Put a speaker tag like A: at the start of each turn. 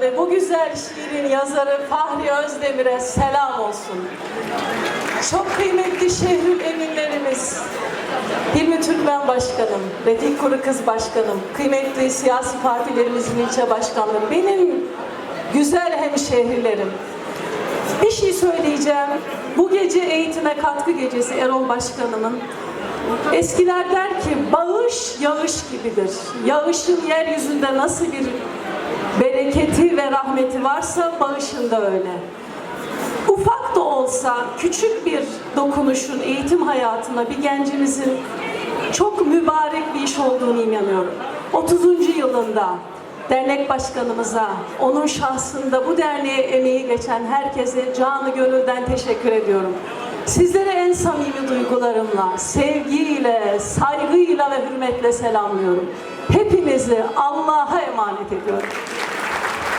A: Ve bu güzel şiirin yazarı Fahri Özdemir'e selam olsun. Çok kıymetli şehrül eminlerimiz, Hilmi Türkmen Başkanım, Refik Kuru Kız Başkanım, kıymetli siyasi partilerimizin ilçe başkanları, benim güzel hemşehrilerim. Bir şey söyleyeceğim. Bu gece eğitime katkı gecesi Erol Başkanımın. Eskiler der ki bağış yağış gibidir. Yağışın yeryüzünde nasıl bir bereketi ve rahmeti varsa bağışın da öyle. Ufak da olsa küçük bir dokunuşun eğitim hayatına bir gencimizin çok mübarek bir iş olduğunu inanıyorum. 30. yılında dernek başkanımıza, onun şahsında bu derneğe emeği geçen herkese canı gönülden teşekkür ediyorum. Sizlere en samimi duygularımla, sevgiyle, saygıyla ve hürmetle selamlıyorum. Hepinizi Allah'a emanet ediyorum.